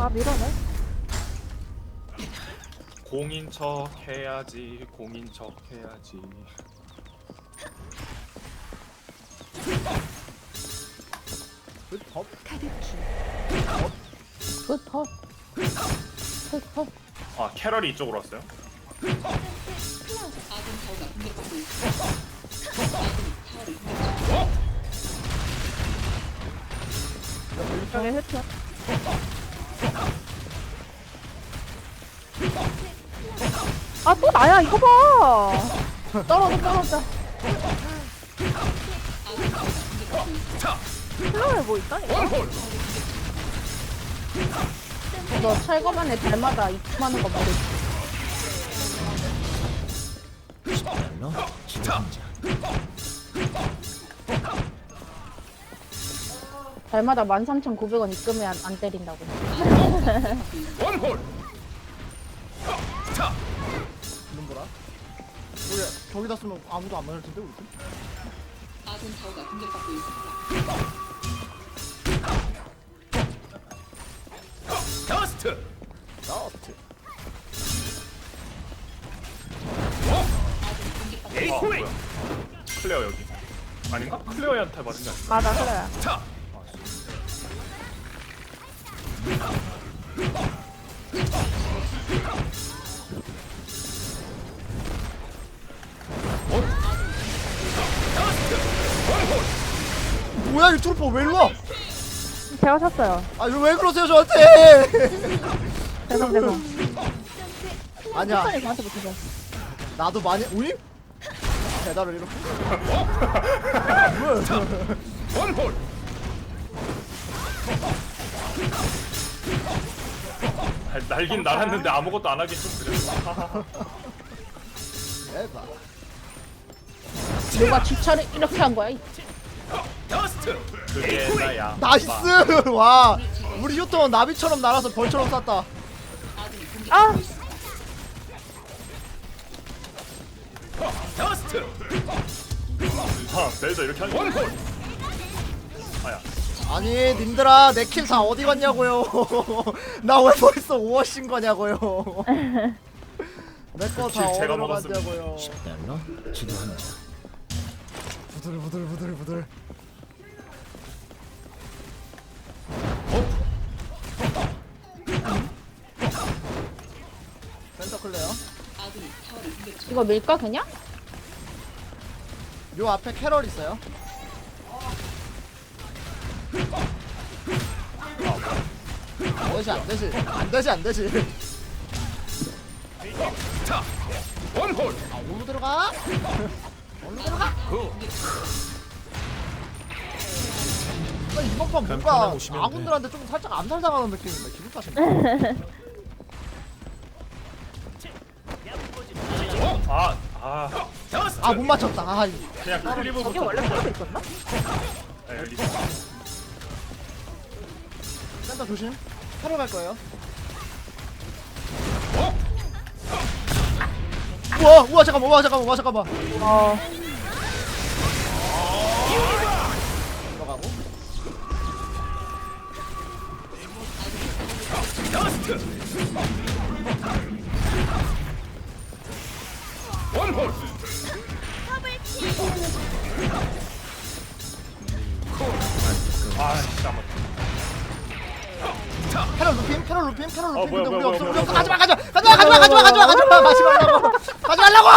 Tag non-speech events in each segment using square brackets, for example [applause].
아 밀어내. 공인 척 해야지 공인 척 해야지 굿헙 굿퍼. 굿퍼. 아 캐럴이 이쪽으로 왔어요? 여기 흩어. 아 또 나야 이거 봐. 떨어져 떨어져. 플라워에 뭐 있다니까? 너 철거반에 달마다 입금하는 거 말이지. 지도 달마다 13,900원 입금이 안, 안 때린다고. 원홀 눈보라 우리 저기다 쓰면 아무도 안 맞을 텐데 우리 팀? 아군 타워가 공격받고 있습니다. 더스트 나트 에이스웨이 클레어 여기 아닌가? 클레어한테 맞은 게 아닌가? 맞아 그래. 차! 아, 뭐야 이 트루퍼 왜 일로 제가 샀어요. 와아왜 그러세요 저한테 죄송 죄송. 아니야 저한테. 나도 많이 우니? 배달을 이렇게 원홀 아, 날긴 날았는데 아무것도 안 하긴 좀 그랬어. 대박 누가 주차를 이렇게 한 거야? 그게 나야. 나이스! 와 우리 휴톤 나비처럼 날아서 벌처럼 쐈다. 아! 아 벨저 이렇게 하는 원홀 아야 아니 님들아 내 킬 다 어디 갔냐고요. [laughs] 나 왜 벌써 5워신 거냐고요. 내 거 다 킬 제가 어디로 먹었습니다. 갔냐고요. 별로 지도자 부들 부들 부들 부들. 센터 클레어. 아군이 타워를 공격 중. 이거 밀까 그냥? 요 앞에 캐럴 있어요 되지 안 되지 안 되지 안 되지 차! 원홀 아 어디로 들어가? 어디로 들어가? 나 이번 판 뭔가 간편하게 오시면 아군들한테 좀 살짝 암살당하는 느낌인데 기분 탓인가? 아, 아, 더스트 아못 맞췄다 아 이- 그냥 클리브부터 이게 원래 그렇게 있었나? 네, 리스 센터 조심 캐럴 갈 거예요. 우와 우와 잠깐만 우와 잠깐만 우와 잠깐만. 어. 들어가고. 더스트 원홀 아. 캐럴 루핀 캐럴 루핀 어, 루핀 근데 우리 뭐야, 없어 뭐야, 우리 없어 가지마 가지마 가지마 가지마 가지마 가지마 가지마 가지 말라고 가지 말라고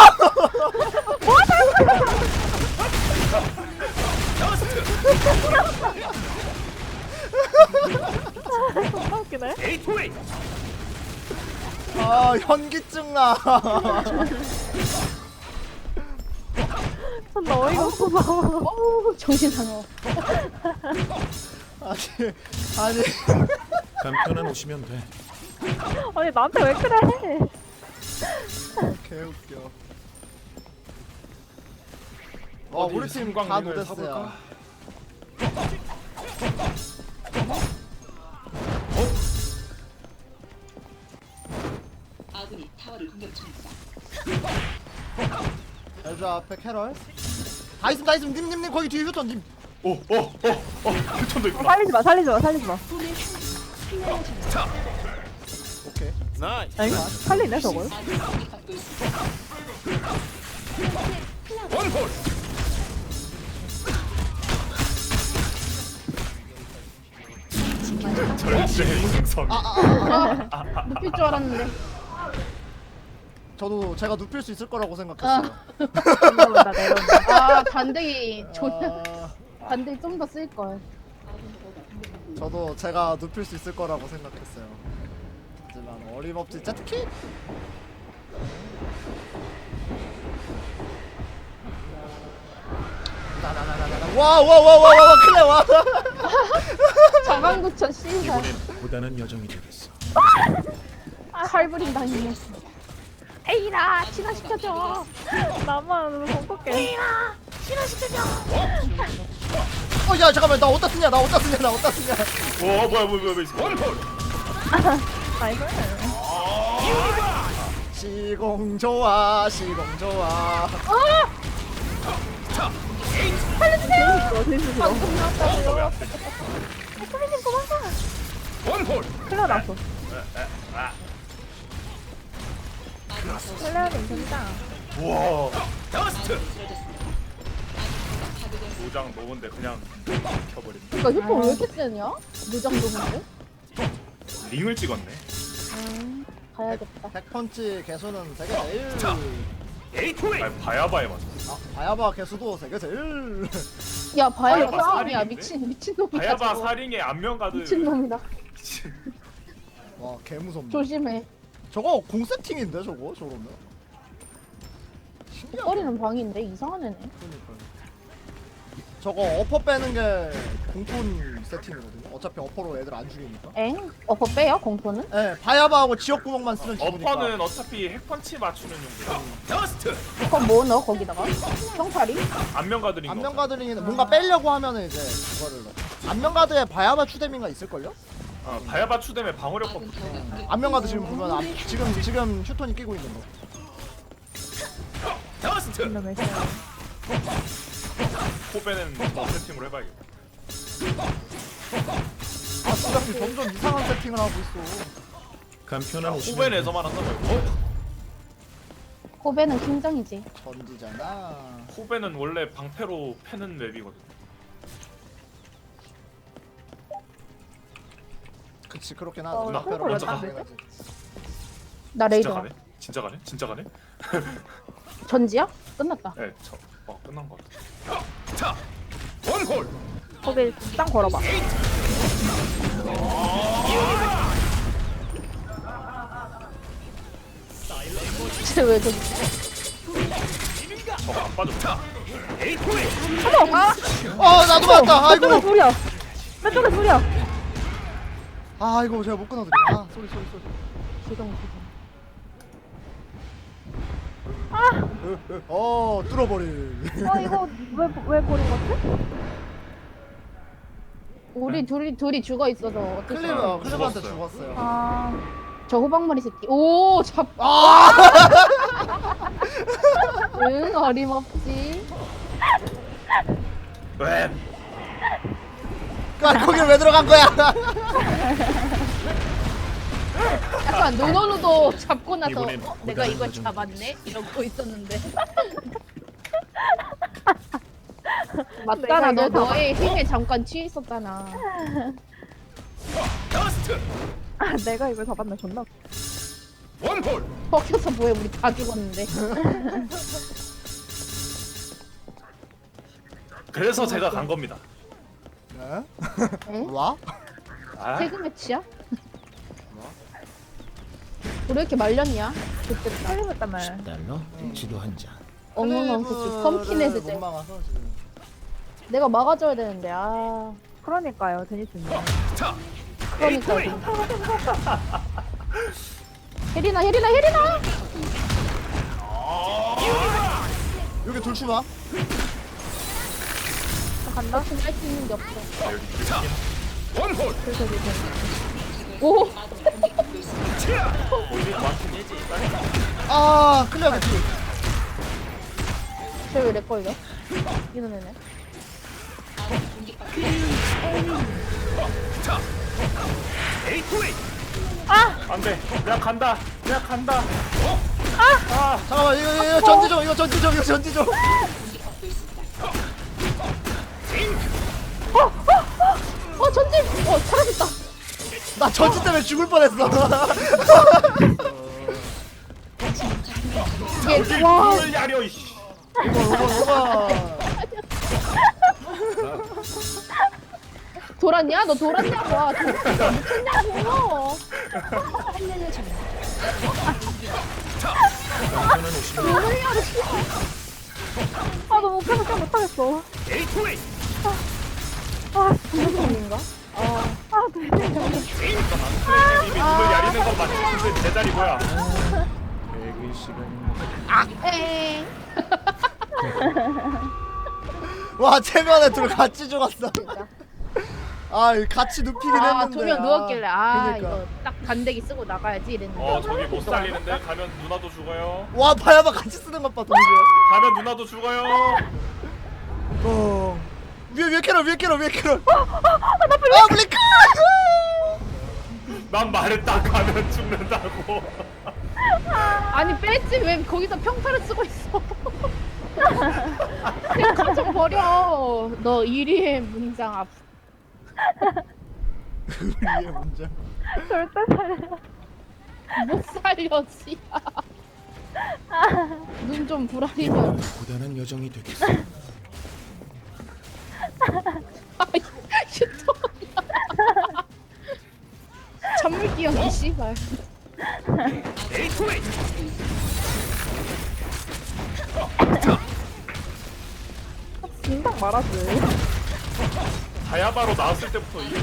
존나 웃기네. 에이트웨이 아 현기증 나 존나 어이가 없어서. 어우 정신 사나워. 아니 아니. 간편한 오시면 돼. 아니 나한테 왜 그래? 개웃겨. 와 어디 우리 팀다 노렸어요. 사볼까? 아군이 타워를 공격 중입니다. 엘저 앞에 캐럴. 다 있음 다 있음. 님님님 거기 뒤에 휴톤 님 오, 오, 오, 오, 휴톤도 있구나. 살리지 마 살리지 마 살리지 마. 오케이. 나이스. 아니 살리네 저걸. 원홀 절제 행성 아, 눕힐 줄 알았는데. 저도 제가 눕힐 수 있을 거라고 생각했어요. 내려온다 아 반대기 존 아, 반대기 좀더 쓸 걸. 저도 제가 눕힐 수 있을 거라고 생각했어요. 하지만 어림없지 짜투키. 와와와와와 클레 와. [laughs] 자강구천 씨발. 이번엔 보다는 여정이 되겠어. 칼부림 당했네. 에이라 친화시켜줘. 나만 공격해 어야 잠깐만 나 어디다 쓰냐 나 어디다 쓰냐 나 어디다 쓰냐. 오 뭐야 뭐야 뭐야 뭐야 원홀 나이스 시공 좋아 시공 좋아. 재밌어 재밌어 원홀 클레어 났어 아. 클레어는 괜찮다 우와 더스트 도장 놓은데 그냥 켜버린다 그니까 휴포 왜 이렇게 세냐? 무정도인데? 링을 찍었네 음, 가야겠다. 백펀치 개수는 세계 제일. 에이토웨이 아 바야바에 맞았어 아, 바야바 개수도 세계 제일. [laughs] 야 바야 바야바 사람이야 살인인데? 미친 미친 놈이다. 바야바 저거. 살인의 안면 가드 미친 놈이다. 와 개무섭네. 조심해. 저거 공 세팅인데 저거 저러면. 신기하다. 꺼리는 방인데 이상한 애네. 그러니까요. 저거 어퍼 빼는 게 공폰 세팅이거든요. 어차피 어퍼로 애들 안 죽이니까. 엥? 어퍼 빼요 공포는? 예, 바야바하고 지역 구멍만 쓰면 죽으니까. 어퍼는 어차피 핵펀치 맞추는 용도야 더스트 그럼 뭐 넣어 거기다가? 평타리? 안면가드린 거 안면 가드링에는 뭔가 빼려고 하면은 이제 그거를 넣어. 안면 가드에 바야바 추데미가 있을걸요? 어, 바야바 추뎀의 방어력 공격. 안면 가드 지금 보면 앞, 지금 지금 휴톤이 끼고 있는 거. 코베는 뭐 세팅으로 해봐야겠다 아, 수장님 점점 이상한 세팅을 하고 있어. 간편한 코벤에서만 한다면 어? 코베는 킹정이지. 전지잖아. 코벤은 원래 방패로 패는 맵이거든 그치 그렇긴 어, 하다. 누나, 앞에로 먼저 가면 가. 나 진짜. 가네? 진짜 가네? 진짜 가네? 전지야? 끝났다. 네, 저, 어, 끝난 거 같아. 자, 원홀. 거기 땅 걸어봐 쟤왜 저기? 안. 자, 어머 아어 나도 맞다. 아이고. 둘이야 왼쪽에 둘이야 아 이거 제가 못 끊어드려. 아 소리 소리 소리. 지금 어 뚫어버릴. 어 이거 왜왜 버린 거지? 우리 둘이 둘이 죽어 있어서 어쩔 수 클리브. 클리브한테 죽었어요. 죽었어요. 아 저 호박머리 새끼. 오 잡. 아! 응 어림없지. 왜? 아 거기 왜 들어간 거야? [laughs] 약간 노노루도 잡고 나서 이번엔 어, 내가 이걸 잡았네 이러고 있었는데. [laughs] 맞잖아 너 너의 힘에 잠깐 취해 있었잖아. 더스트. 아, 내가 이걸 잡았네 존나 원홀. 벗겨서 뭐해 우리 다 죽었는데. [laughs] 그래서 제가 간 겁니다. 네? 응? 와? 아, 태그 매치야? 우리 왜 이렇게 말렸냐? 좋겠다. 살림했다며 달러 지도 한 장. 엉엉엉 새끼 펌킨 헤드 못 쟤. 막아서 지금. 내가 막아줘야 되는데 아 그러니까요 데니스님 자, 그러니까 [laughs] 혜리나 혜리나 혜리나 여기 둘 추마. 간다? 할수 있는 게 없어 오 아 클리어 개피. 쟤왜 렉걸려? 있습니다. 자, 안돼 내가 간다 내가 간다 잠깐만 이거 이거 전지 좀 이거 전지 좀 이거 전지 좀. 어 전진 어 사라졌다 나 전지 때문에 죽을 뻔했어. 와 야려 이씨 돌았냐 너 돌았냐고 미쳤냐고 눈을 야르 아 너무 깜 못하겠어 아 무슨인가 아 아 눈을 야리는 건 제자리 뭐야. 에이 와 체면에 둘 같이 죽었어. 아 같이 눕히긴 아 했는데. 두명 누웠길래 아 그니까. 이거 딱 반대기 쓰고 나가야지 이랬는데 어 저기 못 살리는데 가면 누나도 죽어요 와 바야바 같이 쓰는 것봐 동시에. 가면 누나도 죽어요 어. 위에 위에 캐럴 위에 캐럴 위에 캐럴. 아 블링크. 난 말했다 가면 죽는다고 아니 뺐지 왜 거기서 평타를 쓰고 있어 [laughs] 그냥 가져 버려 너 1위의 문장 앞 [laughs] 위에 문제. 절대 살려. 못 살려 씨야 눈좀 부라리면 고단한 여정이 되겠어. 찬물기 연기 씨발 진작 말하지. 다야바로 나왔을 때부터 이게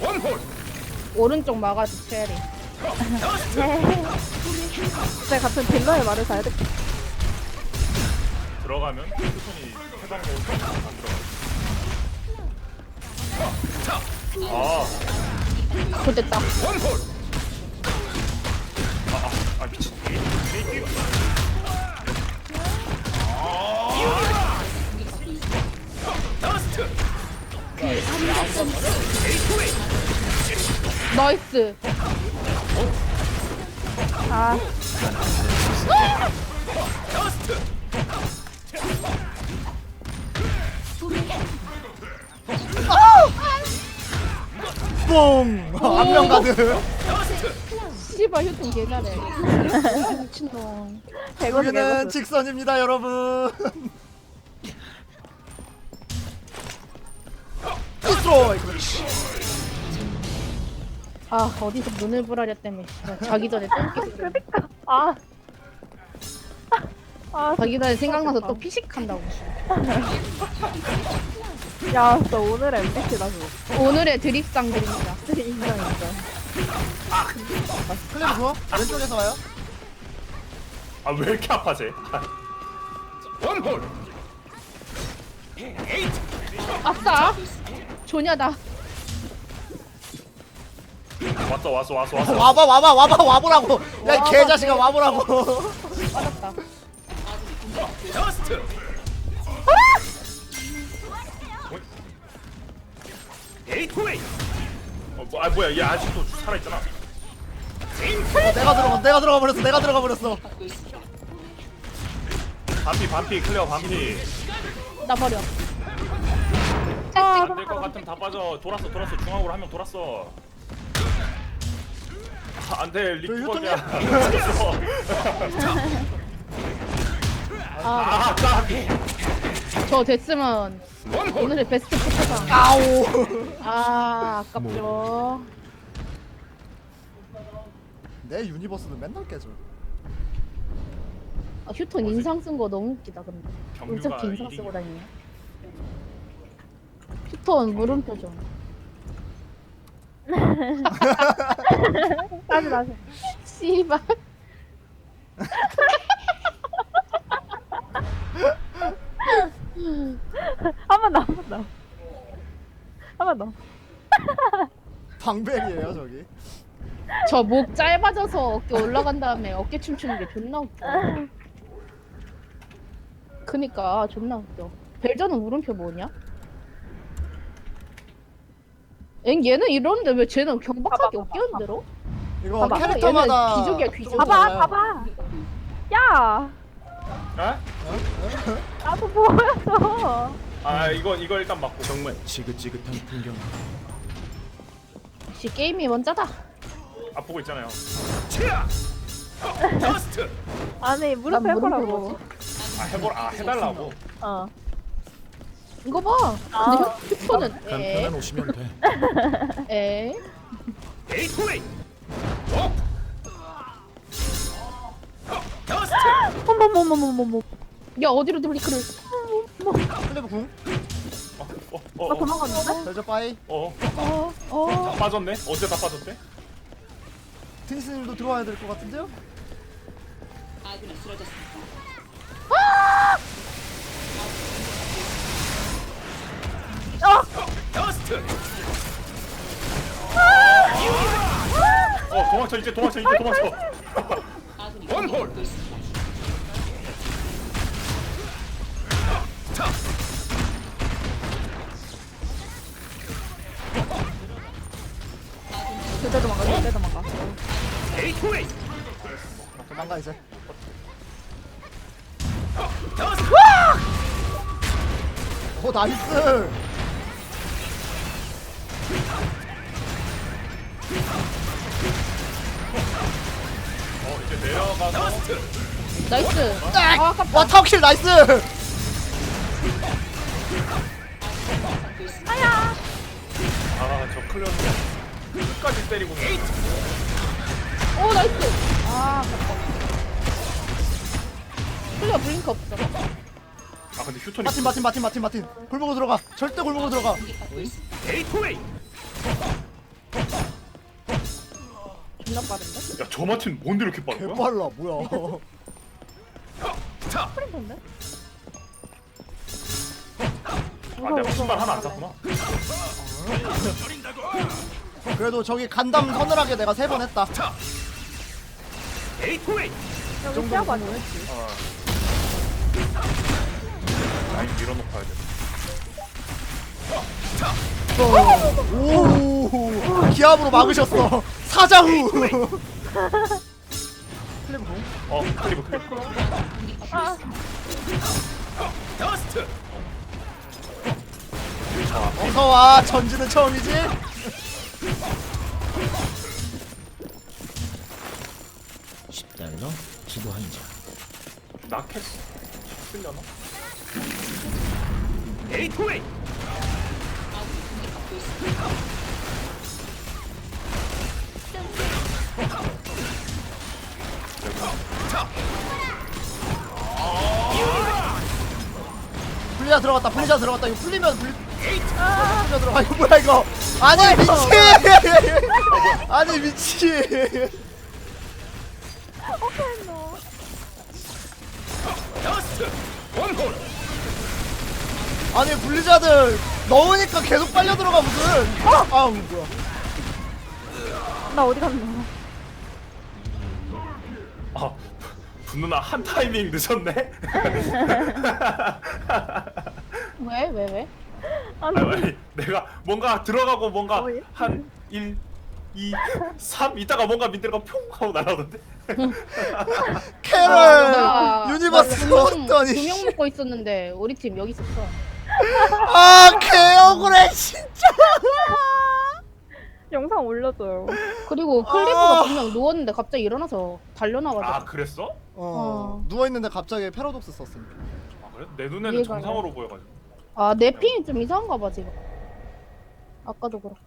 원홀 오른쪽 막아줘 체리 내 같은 딜러의 말을 잘 듣. 들어가면 휴톤이 해당 모드 안 들어가 아. 좋됐다. 아, 아, 아 미친. 나이스. 아, 뽕. 안면 가드. 씨발 휴통 개 잘해 미친놈 배고프 여기는. 직선입니다 여러분. 디스트로이. 아 어디서 눈을 부라려 때문에 자기 전에 똥기 그니까. 아. 아, 자기 전에 생각나서 또 피식한다고 [laughs] 야, 너 오늘 MVP다 그거. 오늘의 드립상들입니다 [laughs] 인정 인정. 클리브 좋아? 왼쪽에서 와요. 아 왜 이렇게 아파 쟤 원홀 아싸 조냐다 왔어 왔어 왔어 왔어 와봐 와봐 와봐 와보라고. 야 이 개자식아 와보라고. 빠졌다 어, 뭐, 아 뭐야 얘 아직도 살아있잖아. 어, 내가 들어가 내가 들어가 버렸어 내가 들어가 버렸어. 반피 반피 클레어 반피. 나 버려. 안 될 것 같으면 다 빠져. 돌았어 돌았어. 중앙으로 한 명 돌았어. 아, 안돼 리프버냐 [laughs] 아 까비 저 됐으면 오늘의 베스트 포토상. 아오. 아 아깝죠. 내 유니버스는 맨날 깨져. 아, 휴톤 인상 쓴 거 너무 웃기다 근데. 왜 저렇게 인상 쓰고 다니냐 휴톤 물음표 좀 다시 다시. 씨발 [laughs] [laughs] 한 번 더, 한 번 더. 한 번 더. [laughs] 방벨이에요 저기. 저 목 짧아져서 어깨 올라간 다음에 어깨 춤추는 게 존나 웃겨 그니까 존나 웃겨 벨저는 물음표 뭐냐? 엥 얘는 이러는데 왜 쟤는 경박하게 어깨 흔들어? 이거 봐봐, 캐릭터마다 얘는 귀족이야, 귀족. 조금 봐봐 달라요. 봐봐 야 에? 나도 보였어 아 이거 이거 일단 맞고. 정말 지긋지긋한 풍경. 역시 게임이 먼저다. 아 보고 있잖아요. 더스트. 아니 난 무릎 거라고 아 해볼 아 해달라고. 어 이거 봐. 근데 형 큐퍼는 간편한 오시면 돼. [laughs] 에? 에? 에이트웨이. 어? 어머머머머머머 야 어디로 돌리크를? 플레브 궁 어, 어, 어, 나 어, 도망갔는데? 벨저 빠이 어, 어 어. 다 빠졌네. 언제 다 빠졌대? 트니스님도 들어와야 될 것 같은데요? 더스트. 어 도망쳐 이제 도망쳐 이제 도망쳐. [laughs] 아군이 원홀. 그때 도망가 그때 도망가. 도망가 이제. 오 나이스 어 이제 내려가서. 나이스. 딱! 아 아깝다. 와 타워킬 나이스 클리어는 끝까지 때리고. 오 나이스. 아 아깝다. 클리어 블링크 없어. 아 근데 휴톤이. 마틴 마틴 마틴 마틴 마틴 골목으로 들어가 절대 골목으로 들어가 있습니다. 에이트웨이. 존나 빠른데? 야저 마틴 뭔데 이렇게 빠른 거야? 개빨라 뭐야 자. 스프린터인데? 아 내가 신발 하나 안 샀구나. 그래도 저기 간담 서늘하게 내가 세 번 했다 에이트웨이. 여기 시야가 아니야 어. 라인 밀어놓고 해야 돼. 오 기압으로 막으셨어 사자후 어 클리브 클리브. 아 더스트. 어서 와 전지는 처음이지? 십달러 기도 한 장. 나켓 쓸려나? 있습니다. 분리자 들어갔다 분리자 들어갔다 이거 풀리면 분리 분리자 들어가 이거 뭐야 이거 아니 [laughs] 미친 아니 미친. 원홀. 아니 분리자들 넣으니까 계속 빨려 들어가 무슨 아 뭐야 나 어디 갔나 아 분누나 한 타이밍 늦었네. [laughs] 왜? 왜 왜? 아니 아니, 내가 뭔가 들어가고 뭔가 어, 예? 한 1, 2, 3 이따가 뭔가 민들가 평 하고 날아오던데. [laughs] 캐럴 나- 유니버스 나두 명- 넣었더니 두명 먹고 있었는데 우리 팀 여기 있었어. 아 개억울해 진짜 영상 올려줘요 그리고 아. 분명 누웠는데 갑자기 일어나서 달려나가지고. 아 그랬어? 어 어. 누워있는데 갑자기 패러독스 썼음 아 그래? 내 눈에는 이해가 정상으로 보여가지고. 아, 내 핑이 좀 이상한가 봐, 지금. 아까도 그렇고.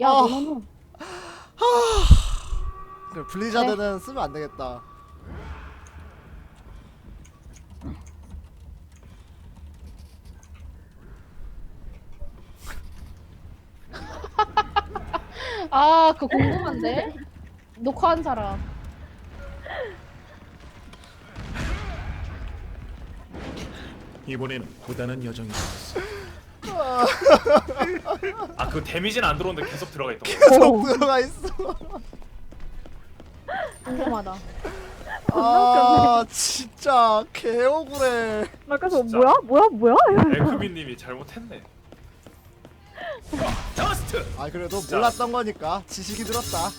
야, 아. 너는 그래 블리자드는 쓰면 안 되겠다 [laughs] 아, 그 궁금한데? 녹화한 사람. 이번에는 고단한 여정이 있었어. 아 그 데미지는 안 들어오는데 계속 들어가 있던 거. 계속 들어가 있어 궁금하다. 아 진짜 개억울해 나 그래서 진짜. 뭐야 뭐야 뭐야 에크비님이 잘못했네. 더스트. 아 그래도 몰랐던 거니까 지식이 들었다.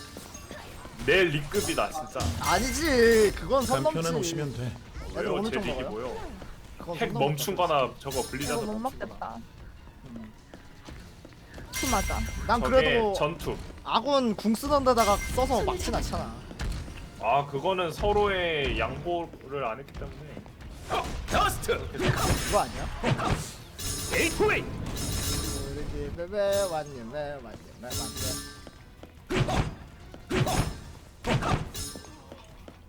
내 리급이다 진짜. 아니지 그건 선 넘지. 간편한 오시면 돼. 애들 왜요? 제 먹어요? 뭐요? 핵. 멈춘거나 저거 이거 블리자드 못 멈춘 거나. 먹겠다. 투 맞아. 난 저게 그래도 전투. 아군 궁 쓰던 데다가 써서 막진 않잖아. 아 그거는 서로의 양보를 안 했기 때문에. 더스트. 그거 아니야? 에이트웨이. 우리 베베 왔니 매 왔니 매 왔니.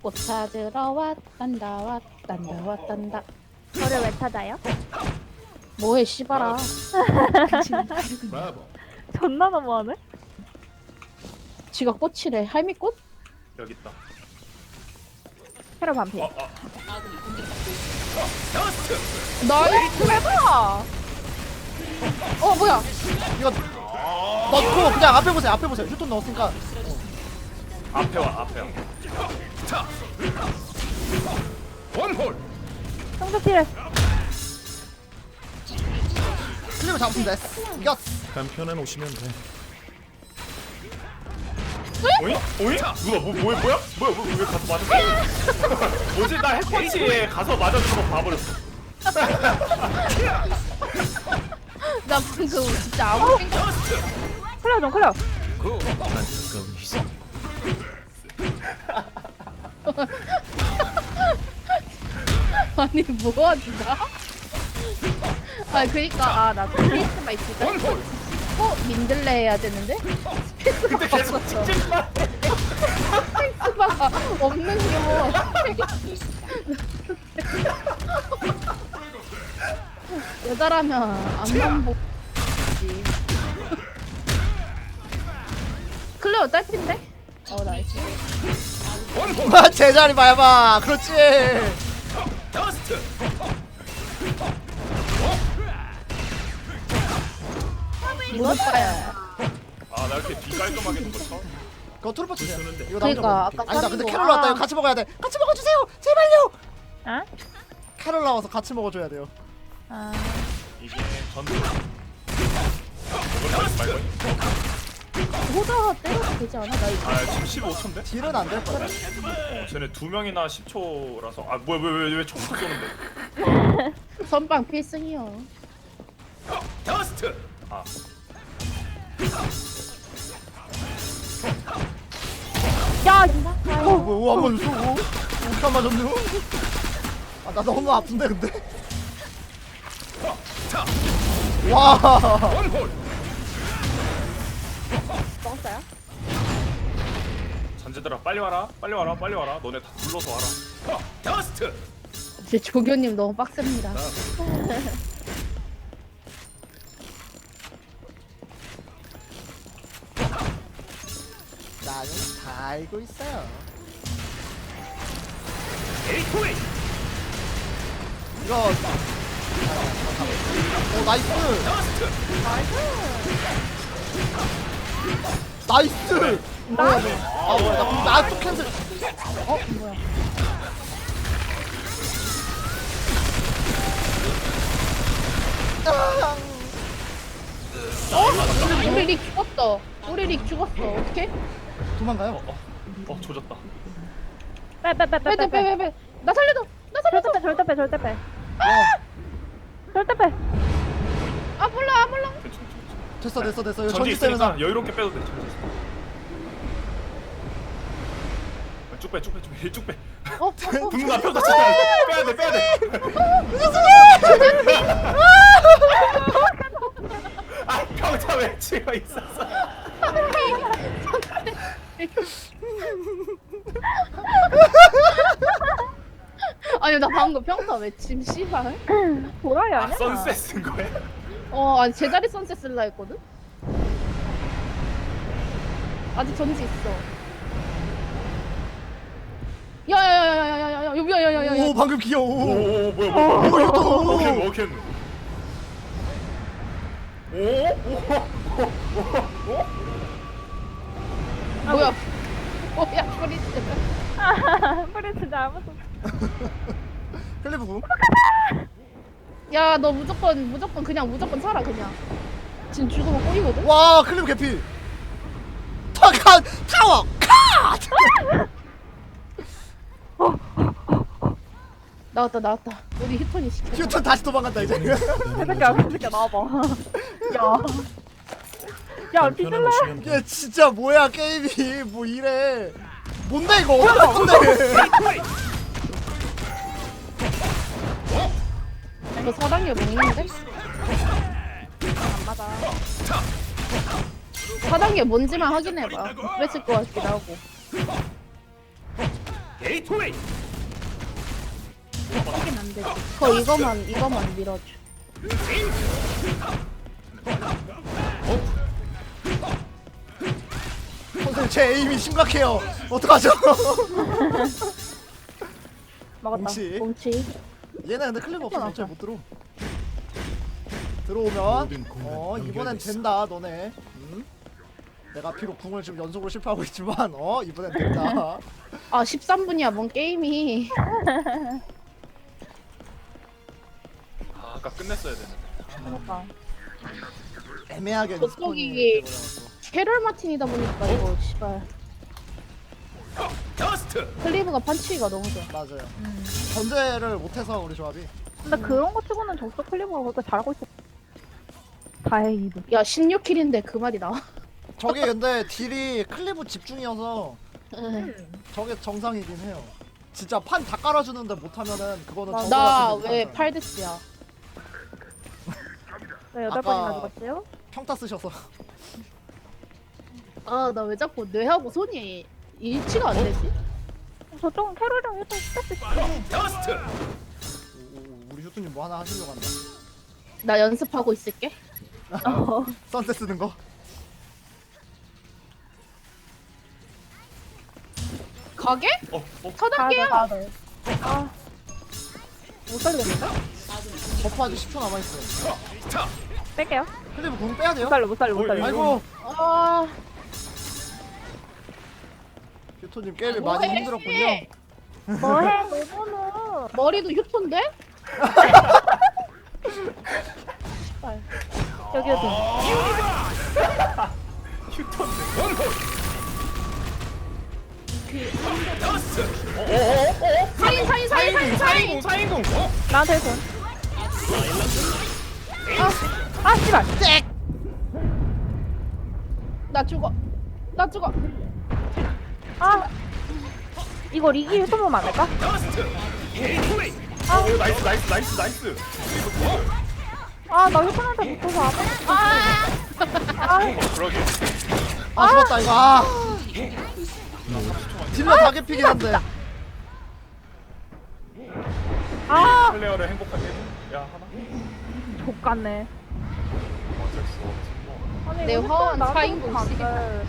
꽃 찾으러 왔단다 왔단다 왔단다. 저를 왜 찾아요? 뭐해 씨발아. 브라보. 존나 너무하네. 지가 꽃이래. 할미꽃? 여기 있다. 캐럴 반피. 어, 어. 나이스. 해봐. 어 뭐야? 이거 넣고 그냥 앞에 보세요 앞에 보세요 휴톤 넣었으니까 앞에 와 앞에 와. 원홀. 성적 필. 클립을 잡으면 돼 이겼어 간편한 오시면 돼. 오잉? 오잉? 누가 뭐 뭐야 뭐야? 뭐야 뭐, 왜 가서 맞았어? [laughs] 뭐지 나 핵펀치에 가서 맞아서 거 봐버렸어. [laughs] 나 방금 진짜 아무 생각. 클리어 좀 클리어. 안타까운 희생. [laughs] 아니 뭐하지 나? 아 그니까 아나 스페이스가 있을까? 원홀. 어 민들레 해야 되는데? 근데 계속 직진만. 스페이스가 없는 게 뭐? 여자라면 안만 보지. 클레어 딸핀데? 어 나이스. 아, 제자리 밟아 그렇지 더스트. 무섭다. 아나 이렇게 뒤 깔끔하게 둔거 처음. 그거 트루퍼 치세요 이거 그러니까 아까 아니다 근데 거- 캐롤 나왔다 아. 이거 같이 먹어야 돼 같이 먹어주세요 제발요 아? 캐롤 나와서 같이 먹어줘야 돼요 아. 이게 전투. 이걸 말고 말고. 호자 때려도 되지 않아? 나 이거. 아 지금 15초인데? 딜은 안 될 거야 어, 쟤네 두 명이나 10초라서 아 뭐야 왜왜왜 총도 쏘는데? [laughs] 선빵 필승이요. 더스트. 아 야, 어 뭐야 한번 쏘고 어떻게 안 맞았노 아나 너무 아픈데 근데 와 원홀. 먹었어요? 전제들아 빨리 와라 빨리 와라 빨리 와라 너네 다 불러서 와라. 더스트. 제 조교님 너무 빡셉니다. 나는 다 알고 있어요 에이트웨이. 이거 어 나이스 나이스 나이스! 뭐야, 너. 아, 뭐야, 나, 나, 또 캔슬. 어? 뭐야. 아! 어? 우리, 릭 죽었어. 우리 릭 죽었어. 어떡해? 도망가요? 어, 어 조졌다 빼빼빼 빼 빼, 빼, 빼, 빼, 나 살려줘! 나 살려줘! 절대 빼 절대 빼 절대 빼 아! 절대 빼! 아, 몰라, 아, 몰라. 괜찮 됐어 됐어 됐어 이거 전지 전지 있으니까 여유롭게 빼도 돼. 전지 있어. 쭉 빼, 쭉 빼, 쭉 빼, 쭉 빼. 어, [laughs] 어, 어. 다 빼야 돼, 빼야 돼. 아, 평타 외치고 있었어. 아니 나 방금 평타 외침 씨발. 보라이 아, 아니야? 선셋 쓴 거야? 어, 아니 제자리 선셋 쓸라 했거든? 아직 전지 있어. 야야야야야야야, 야야야야야. 오 방금 귀여워. 오, 뭐야, 뭐야. 오 역도. 워켄, 워켄. 오? 오? 오? 오? 뭐야? 뭐야, 프리즈. 뿌리 진짜 아무도. 클리프 구. 야 너 무조건 무조건 그냥 무조건 살아 그냥. 지금 죽으면 꼬이거든? 와 클립 개피. 타칸 타워. 카! [laughs] 나왔다 나왔다. 우리 휴턴이 시켜. 휴턴 다시 도망간다 이제. 새끼야 새끼야 나와봐. 야. 야, 돼. 이게 진짜 뭐야 게임이. 뭐 이래. 뭔데 이거? 어떡한 [laughs] 데 이거 사랑이 먹는데? 안 맞아 사랑이 뭔지만 확인해봐 뺏을 것 같기도 하고. 게이트웨이. 하긴 안 되지 거 이거만 이거만 밀어줘. 선생님 제 에임이 심각해요. 어떡하죠? [laughs] 막았다. 뭉치. 뭉치 얘네 근데 클립 없어서 갑자기 못 들어 들어오면 어 이번엔. 된다 너네 음? 내가 비록 궁을 지금 연속으로 실패하고 있지만 어 이번엔 된다 [laughs] 아 13분이야 뭔 게임이 아, 아까 끝냈어야 되는데. 그러니까 애매하게 저쪽이-. 캐럴 마틴이다 보니까 이거 씨발. 클리브가 판치기가 너무 좋아. 맞아요. 견제를 못해서 우리 조합이. 근데 그런 거 치고는 저쪽 클리브가 그렇게 잘하고 있어. 다행히도. 야 16킬인데 그 말이 나와? 저게 근데 딜이 클리브 집중이어서 음. 저게 정상이긴 해요. 진짜 판 다 깔아주는데 못하면은 그거는 나- 저거 나 같은 왜데 8데스야? 왜 여덟 번이나 죽었지요? 평타 쓰셔서. 아 나 왜 자꾸 뇌하고 손이 일치가 안 되지? 저쪽은 캐롤이랑 일단 있지 더스트. 오, 우리 휴트님 뭐 하나 하시려고 한다 나 연습하고 있을게 어. [laughs] 선셋 쓰는 거 가게? 어, 어. 돼 아. 못 살리겠는데? 버프 아직 10초 남아있어요 뺄게요 클리브 궁 빼야 돼요? 못 살려 못 살려 못 어, 살려 아이고 아 휴토님 게임이 많이 뭐해? 힘들었군요 [laughs] 뭐해 너무너 머리도 휴톤데? 여기 여기. 더스트. 어, 어, 어, 어. 사인 사인 사인 사인 사인 사인공, 사인공. 어? 나한테 손 아, 아 씨발 나 죽어 나 죽어 아 이거 리기. 게이트웨이. 어, 오, 나이스, 나이스, 나이스, 나이스. 아나 휴폰한테 붙어서 안 해. 어, 그러게. 아 죽었다 이거 아 딜러 다 개피긴 한데 아 플레이어를 행복하게 해. 야, 하나. 족같네 어쩔 수 없지. 아니 내 화원 사인공. 돼.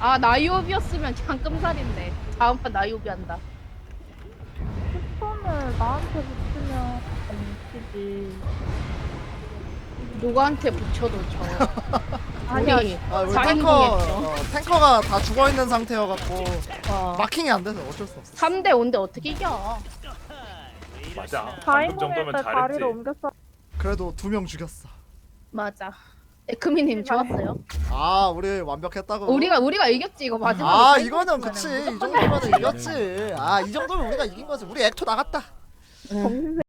아 나이오비였으면 그냥 끔살인데. 다음 판 나이오비 한다. 휴폰을 나한테 붙으면 안 치지. 누구한테 붙여도 져 아니야 우리 아 우리 탱커 어, 탱커가 다 죽어있는 상태여갖고 어. 마킹이 안 돼서 어쩔 수 없어. 3대 5인데 어떻게 이겨? 맞아. 방금 정도면 때 잘했지. 다리를 옮겼어. 그래도 두 명 죽였어. 맞아 에크미님 좋았어요. 아 우리 완벽했다고. 우리가 우리가 이겼지 이거 마지막에 아 이거는 그치. 이 정도면 이겼지. 아 이 정도면 우리가 이긴 거지. 우리 액토 나갔다. 응. 정신